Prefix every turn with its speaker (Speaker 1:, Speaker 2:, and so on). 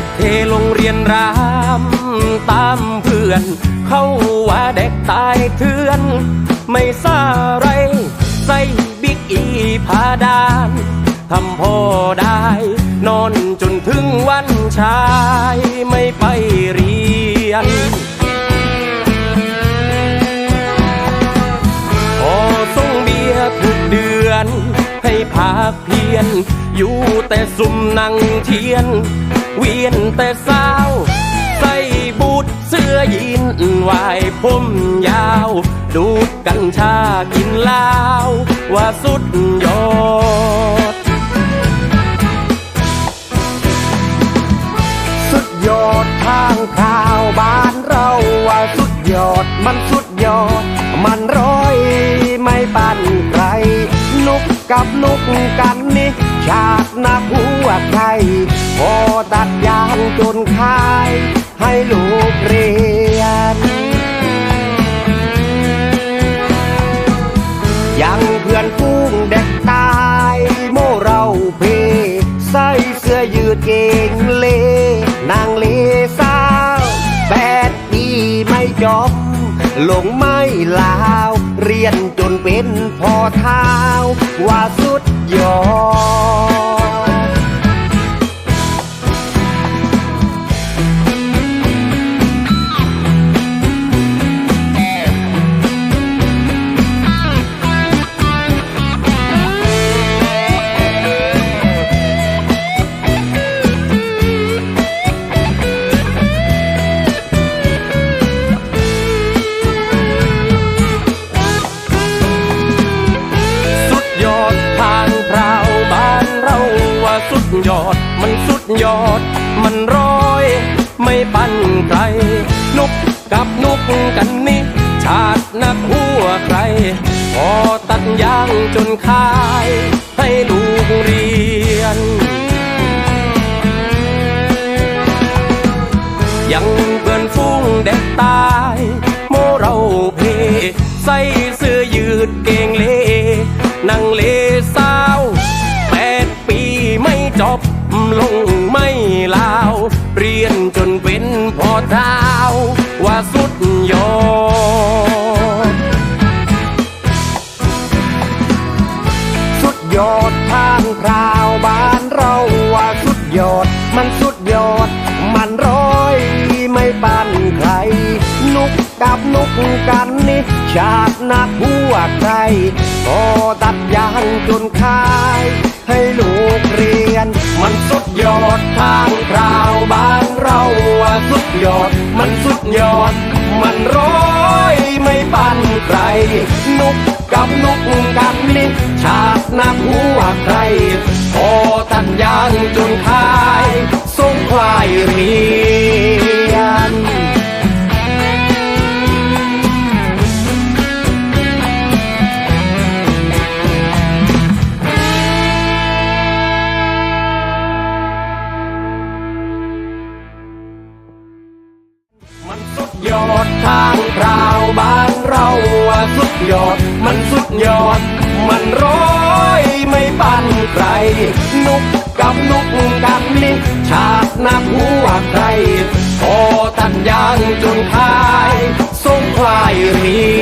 Speaker 1: อยากจะเทโรงเรียนรามตามเพื่อน เข้าว่าเด็กตายเถื่อน ไม่ซาไรใส่บิ๊กอีผาดานทำพอได้ นอนจนถึงวันชายไม่ไปเรียน พอส่งเบียร์ทุกเดือน ให้พาเพียน อยู่แต่ซุ่มนั่งเทียน เวียนแต่สาวใส่บูทเสื้อยีนวายผมยาว ดูดกัญชากินเหล้าว่าสุดยอด
Speaker 2: สุดยอดทางข่าวบ้านเราว่าสุดยอดมันสุดยอด มันร้อยไม่ปันใครนุกกับนุกกันนี่ชาตินักหัวใคร พอตัดยางจนคายให้ลูกเรียน ยังเพื่อนฟูงเด็กตายโมเราเพใส่เสื้อยืดเกงเล นางเลสาวแปดปีไม่จบลงไม่ลาว เรียนจนเป็นพอเท้าว่าสุดยอด
Speaker 1: มันสุดยอด มันร้อย ไม่ปันใคร นุกกับนุกกันนี่ ชาตินักหัวใคร พอตัดยางจนขาด ลงไม่ลาว เรียนจนเป็นพอเท้าว่าสุดยอด
Speaker 2: ชาตินักหัวใครพอตัดยางจนคาย ให้ลูกเรียน
Speaker 1: มันสุดยอดทางพราวบ้านเราว่าสุดยอด มันสุดยอด มันร้อยไม่ปันใคร นุกกับนุกกันนี่ชาตินักหัวใครพอตัดยางจนคายส่งควายเรีย ดทางคราวบ้านเราว่าสุดยอด มันสุดยอด มันร้อยไม่ปั่นใคร นุกกับนุกกับนิกฉากนักหัวใครพอตัดยางจนคายสงคลายรี